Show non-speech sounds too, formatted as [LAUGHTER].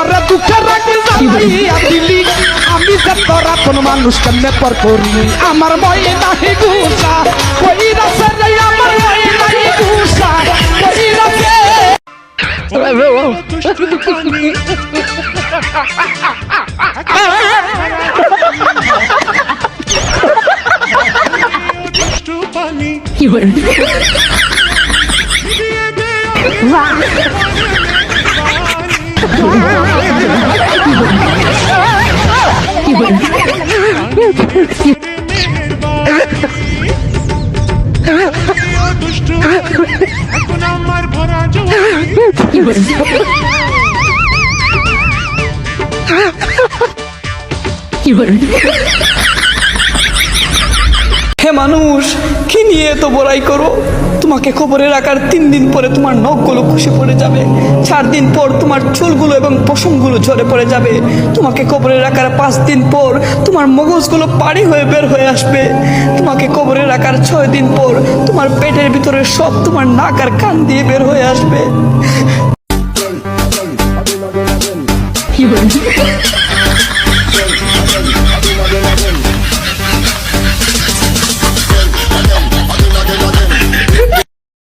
আমারে দুঃখে রাখি জ্বালাইয়া দিলি। আমি যে তোরা কোন মানুষ কেমনে পর করি আমার মই নাহি গুসা কই রাসে রে আমার মই নাহি গুসা কই রাসে দুষ্টু এখন আমার [LAUGHS] হে মানুষ কি নিয়ে এত বড়াই করো? তোমাকে খবরে রাখার তিন দিন পরে তোমার নখগুলো খুশি পড়ে যাবে। চার দিন পর তোমার চুলগুলো এবং পশমগুলো ঝরে পড়ে যাবে। তোমাকে খবরে রাখার পাঁচ দিন পর তোমার মগজগুলো পাড়ি হয়ে বের হয়ে আসবে। তোমাকে কবরে রাখার ছয় দিন পর তোমার পেটের ভিতরে সব তোমার নাক আর কান দিয়ে বের হয়ে আসবে। কি